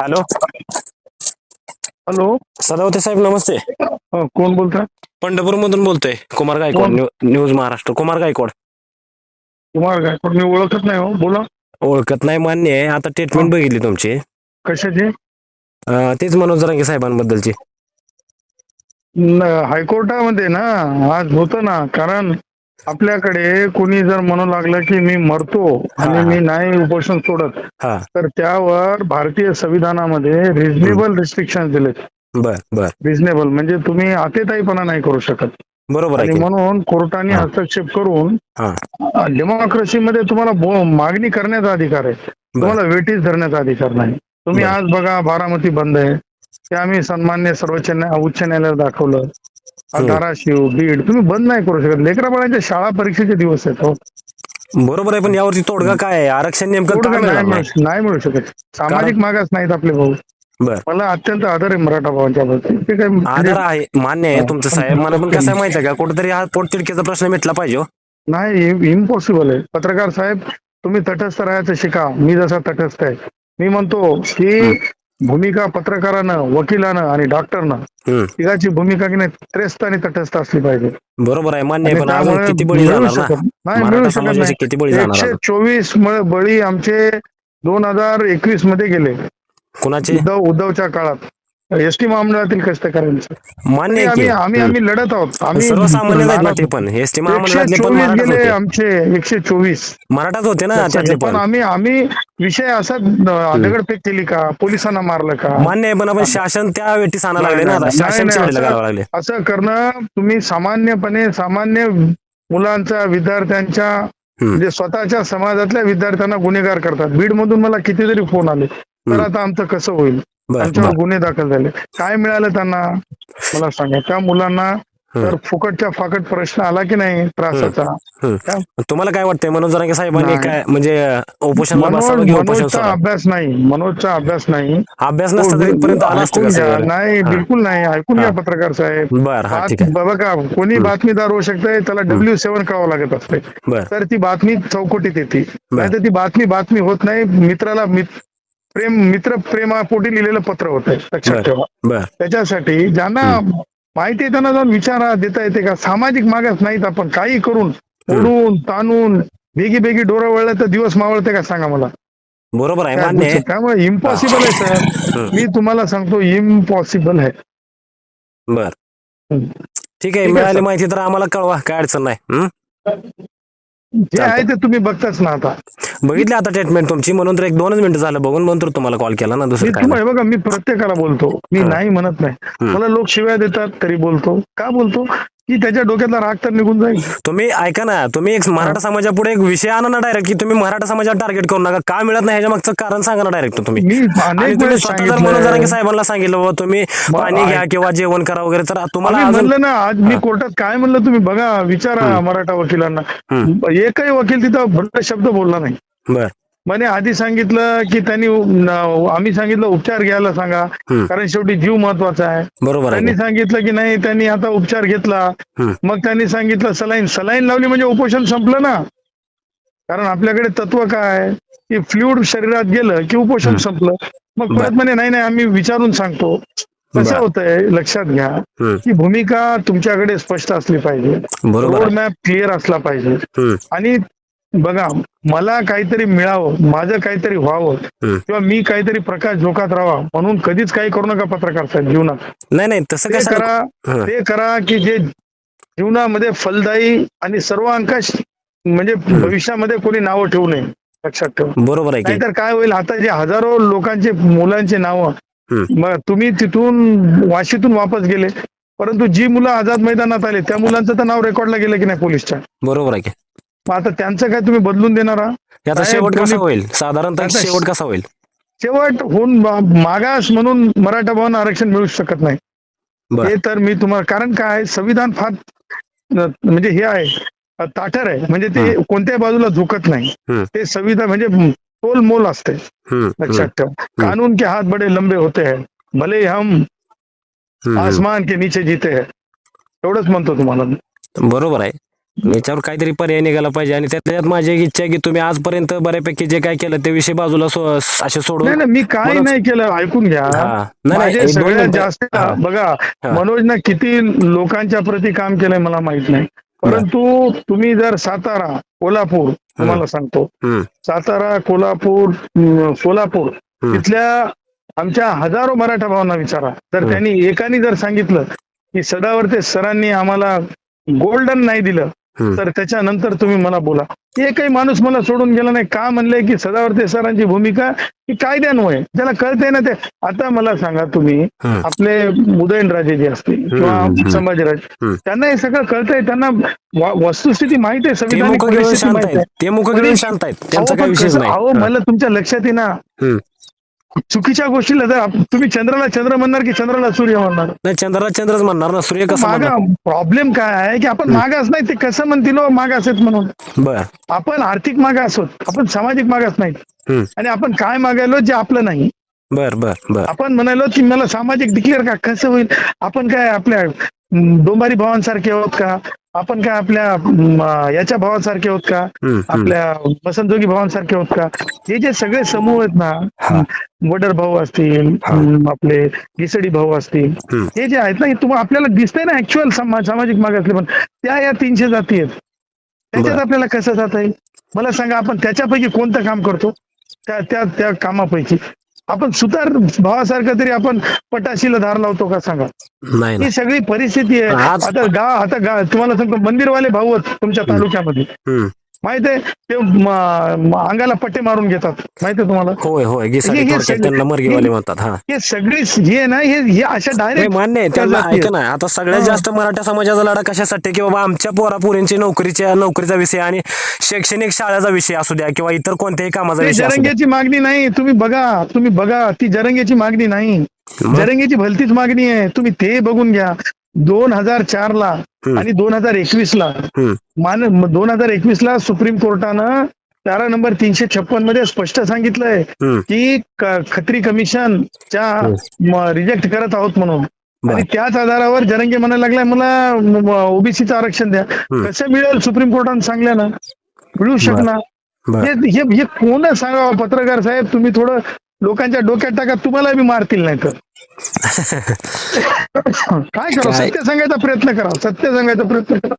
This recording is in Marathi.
हॅलो. हॅलो. सदावते साहेब नमस्ते. कोण बोलताय? पंढरपूर मधून बोलतोय Kumar Gaikwad? New- news Maharashtra Kumar Gaikwad. Kumar Gaikwad मी ओळखत नाही हो बोला. ओळखत नाही मान्य आहे. आता ट्रीटमेंट बघितली तुमची. कशाची? अं, तेच मनोज रंगे साहेबांबद्दलची. न, हायकोर्टामध्ये ना आज होतं ना कारण आपल्याकडे कोणी जर म्हणू लागलं की मी मरतो आणि. मी नाही उपोषण सोडत हा तर त्यावर भारतीय संविधानामध्ये रिझनेबल रिस्ट्रिक्शन दिलेत बर बर रिझनेबल म्हणजे तुम्ही अतिताईपणा नाही करू शकत बरोबर आणि? म्हणून कोर्टाने. हस्तक्षेप करून हा डेमोक्रेसीमध्ये तुम्हाला मागणी करण्याचा अधिकार आहे तुम्हाला वेटीस धरण्याचा अधिकार नाही तुम्ही. आज बघा बारामती बंद आहे ते आम्ही सन्मान्य सर्वोच्च न्याय उच्च न्यायालयात दाखवलं. धाराशिव बीड तुम्ही बंद नाही करू शकत. लेकरा बाळांच्या शाळा परीक्षेचे दिवस आहेत हो. बरोबर आहे पण यावरती तोडगा काय आहे? आरक्षण नेमकं तोडगा नाही? मिळू- नाही मिळू शकत. सामाजिक मागास नाहीत आपले भाऊ. बर. मला अत्यंत आदर आहे मराठा भावांच्या बाबतीत. ते काय म्हणजे आदर आहे मान्य आहे तुमचं साहेब. मला पण कसं आहे माहिती आहे का? कुठेतरी हा पोटतिडकीचा प्रश्न मिटला पाहिजे हो. नाही इम्पॉसिबल आहे. पत्रकार साहेब तुम्ही तटस्थ राहायचं शिका. मी जसा तटस्थ आहे. मी म्हणतो की भूमिका पत्रकारानं वकिलानं आणि डॉक्टरनं हम्म. तिघाची भूमिका की नाही त्रेस्त आणि तटस्थ असली पाहिजे. बरोबर आहे मान्य आहे आणि पण अजून त्यामुळे किती बळी मिळू जाणार शकत- ना नाही मराठा मिळू शकत समाजाचे नाही. किती बळी जाणार एकशे अजून? चोवीस म- बळी आमचे दोन हजार एकवीसमध्ये गेले. कुणाचे? उद्धव उद्धवच्या काळात. एसटी महामंडळातील कष्टकऱ्यांचे. मान्य आहे आम्ही की. आम्ही लढत आहोत. आम्ही सर्वसामान्य आहेत ना ते. पण. एस टी एकशे महामंडळातले पण चोवीस मराठाच गेले होते. आमचे एकशे चोवीस. मराठाच होते ना त्यातले पण पण. आम्ही आम्ही विषय असा दगडफेक केली का? पोलिसांना मारलं का? मान्य आहे पण आपण शासन त्या वेटी आणायला लागले ना आता. नाही, नाही, घालावं लागले. असं करणं तुम्ही सामान्यपणे सामान्य मुलांच्या विद्यार्थ्यांच्या म्हणजे स्वतःच्या समाजातल्या विद्यार्थ्यांना गुन्हेगार करतात. बीड मधून मला कितीतरी फोन आले. तर हम्म. आता आमचं कसं होईल? बर गुन्हे दाखल झाले. काय मिळालं त्यांना? मला सांगा. त्या मुलांना तर फुकटच्या फाकट प्रश्न आला की नाही त्रासाचा? तुम्हाला काय वाटतंय? मनोज जरांगे साहेबांनी. काय म्हणजे की उपोषण मनोजचा? अभ्यास नाही. मनोजचा अभ्यास नाही. अभ्यास का? नाही. बिलकुल नाही. ऐकून. घ्या पत्रकार साहेब. बात- बघा कोणी बातमीदार होऊ शकते त्याला डब्ल्यू सेव्हन करावं लागत असते बर. तर ती बातमी चौकटीत येते. नाही तर ती बातमी बातमी होत नाही. मित्राला मित- प्रेम मित्र प्रेमापोटी लिहिलेलं पत्र होत लक्षात. ठेवा. त्याच्यासाठी ज्यांना माहिती आहे त्यांना जाऊन विचारा देता येते का? सामाजिक मागास नाहीत आपण काही करून ओढून ताणून बेगी बेगी डोरं वळलं तर दिवस मावळते का? सांगा मला. बरोबर आहे त्यामुळे इम्पॉसिबल आहे सर. मी तुम्हाला सांगतो इम्पॉसिबल आहे. बर. ठीक आहे मिळाली. माहिती तर आम्हाला कळवा काय अडचण नाही? जे आहे ते तुम्ही बघताच ना आता. बघितली आता ट्रीटमेंट तुमची म्हणून तर एक दोनच मिनिटं झालं बघून म्हणून तर तुम्हाला कॉल केला ना मी दुसरं काय तुम्हाला बघा मी प्रत्येकाला बोलतो. मी. नाही म्हणत नाही. मला लोक शिव्या देतात तरी बोलतो. का बोलतो? की त्याच्या डोक्यातला राग तर निघून जाईल. तुम्ही ऐका ना तुम्ही एक मराठा समाजा पुढे एक विषय आणा ना डायरेक्ट की तुम्ही मराठा समाजाला टार्गेट करू नका. का मिळत नाही ह्याच्या मागचं कारण सांगा ना डायरेक्ट तुम्ही. मी आणि अनेक तुम्ही वेळेस स्वतः जर मनोज जरांगे सांगितलं साहेबांना सांगितलं बाबा तुम्ही मग पाणी घ्या किंवा जेवण करा वगैरे तर तुम्हाला आम्ही अजून म्हणलं ना आज मी कोर्टात काय म्हणलं तुम्ही बघा विचारा मराठा वकिलांना. हम्म. एकही वकील तिथं भट्ट शब्द बोलला नाही. बर. म्हणे आधी सांगितलं की त्यांनी आम्ही सांगितलं उपचार घ्यायला सांगा. कारण शेवटी जीव महत्त्वाचा आहे बरोबर त्यांनी? सांगितलं की नाही त्यांनी आता उपचार घेतला. मग त्यांनी सांगितलं सलाईन सलाईन लावली म्हणजे उपोषण संपलं ना कारण आपल्याकडे तत्व काय आहे की फ्लुइड शरीरात गेलं की उपोषण संपलं मग परत म्हणे नाही नाही आम्ही विचारून सांगतो कसं. होतंय लक्षात घ्या. की भूमिका तुमच्याकडे स्पष्ट असली पाहिजे बरोबर रोड. मॅप क्लिअर असला पाहिजे. आणि बघा मला काहीतरी मिळावं माझं काहीतरी व्हावं. किंवा मी काहीतरी प्रकाश झोकात राहावा म्हणून कधीच काही करू नका पत्रकार साहेब जीवनात नाही नाही तसं कसं करा. ते करा की जे जीवनामध्ये फलदायी आणि सर्व अंकाश म्हणजे भविष्यामध्ये कोणी नावं ठेवू नये लक्षात ठेवा बरोबर आहे नाहीतर काय होईल आता जे हजारो लोकांचे मुलांचे नावं. मग तुम्ही तिथून वाशीतून वापस गेले परंतु जी मुलं आझाद मैदानात आले त्या मुलांचं तर नाव रेकॉर्डला गेलं की नाही पोलीसच्या बरोबर आहे मग आता त्यांचं काय तुम्ही बदलून देणार आहात? याचा शेवट कसा होईल? साधारणतः आता शेवट कसा होईल? शेवट होऊन मा- मागास म्हणून मराठा भवन आरक्षण मिळू शकत नाही. बर. हे तर मी तुम्हाला कारण काय आहे, संविधान फार म्हणजे हे आहे अ, ताठर आहे. म्हणजे ते कोणत्याही बाजूला झुकत नाही. ते संविधान म्हणजे तोल मोल असते. हम्म, लक्षात ठेवा. कानून के हाथ बडे लंबे होते हैं. भले हम हम्म, हम्म. आसमान के नीचे जीते हैं. एवढंच म्हणतो तुम्हाला बरोबर आहे. याच्यावर काहीतरी पर्याय निघाला पाहिजे आणि त्याच्यात माझी एक इच्छा आहे की तुम्ही आजपर्यंत बऱ्यापैकी जे काय केलं ते विषय बाजूला सो- असे नाही सोडून नाही मी काय नाही केलं ऐकून घ्या माझे सगळ्यात. जास्त. बघा. मनोजनं किती लोकांच्या प्रती काम केलंय मला माहीत नाही परंतु तुम्ही जर सातारा कोल्हापूर तुम्हाला सांगतो सातारा कोल्हापूर सोलापूर. तिथल्या आमच्या हजारो मराठा भावांना विचारा तर. त्यांनी एकाने जर सांगितलं की सदावर्ते सरांनी आम्हाला गोल्डन नाही दिलं. तर त्याच्यानंतर तुम्ही मला बोला. एकही माणूस मला सोडून गेला नाही. का म्हणलंय की सदावर्ते सरांची भूमिका ही कायद्यान्वये. ज्याला कळतंय ना ते. आता मला सांगा तुम्ही. आपले उदयनराजे जे असतील. किंवा संभाजीराज. त्यांना हे सगळं कळतंय. त्यांना वस्तुस्थिती माहिती आहे संविधानिक परिस्थिती माहिती आहे. ते मुख शांत आहेत त्यांचा अहो, मला तुमच्या लक्षात आहे ना हम्म. चुकीच्या गोष्टीला जर आप- तुम्ही चंद्राला चंद्र म्हणणार की चंद्राला सूर्य म्हणणार? नाही चंद्राला चंद्रच म्हणणार ना सूर्य कसं मागा म्हणणार? प्रॉब्लेम काय आहे की आपण मागास नाही ते कसं म्हणतील हो, मागास आहेत म्हणून. बर. आपण आर्थिक मागास आहोत आपण सामाजिक मागास नाही. हम्म. आणि आपण काय मागायलो जे आपलं नाही. बर बर बर. आपण म्हणालो की मला सामाजिक डिक्लेअर का कसं होईल? आपण काय आपल्या अं, डोंबारी भावांसारखे आहोत का? आपण काय आपल्या याच्या भावांसारखे आहोत का हम्म, हम्म. आपल्या वसंतजोगी भावांसारखे आहोत का हे जे सगळे समूह आहेत हा. ना वडर भाऊ असतील हा. आपले घिसडी भाऊ असतील हम्म. हे जे आहेत ना हे तुम्हाला आपल्याला दिसतंय ना ऍक्च्युअल सामाजिक मागासले पण त्या या तीनशे जाती आहेत त्याच्यात बरं. आपल्याला कसं जाता येईल मला सांगा आपण त्याच्यापैकी कोणतं काम करतो त्या त्या त्या कामापैकी आपण सुतार भावासारखं तरी आपण पटाशीला धार लावतो का सांगा? ही सगळी परिस्थिती आहे. आता गाव आता गाव तुम्हाला सांगतो मंदिरवाले भाऊ तुमच्या तालुक्यामध्ये. माहीत आहे? ते अंगाला पट्टे मारून घेतात. माहीत आहे तुम्हाला? होय होय मर्गीवाले म्हणतात हा. हे सगळी हे ना हे अशा डायरेक्ट मान्य आहे ना आता सगळ्यात. जास्त मराठा समाजाचा लढा कशासाठी की बाबा आमच्या पोरापोरींची नोकरीच्या नोकरीचा विषय आणि शैक्षणिक शाळेचा विषय असू द्या किंवा इतर कोणत्याही कामाचा विषय जरंग्याची मागणी नाही तुम्ही बघा तुम्ही बघा ती जरंग्याची मागणी नाही? जरंगीची भलतीच मागणी आहे तुम्ही ते बघून घ्या. दोन हजार चार ला. आणि दोन हजार एकवीस ला. मान दोन हजार एकवीस ला सुप्रीम कोर्टानं धारा नंबर तीनशे छप्पनमध्ये स्पष्ट सांगितलंय. की खत्री कमिशनच्या रिजेक्ट करत आहोत म्हणून. आणि त्याच आधारावर जरंगे म्हणायला लागलाय मला ओबीसीचं आरक्षण द्या. कसं मिळेल सुप्रीम कोर्टानं सांगल्या ना मिळू शकणार. हे कोण सांगा पत्रकार साहेब तुम्ही थोडं लोकांच्या डोक्यात टाका तुम्हाला बी मारतील नाही तर काय करा? सत्य सांगायचा प्रयत्न करा. सत्य सांगायचा प्रयत्न करा.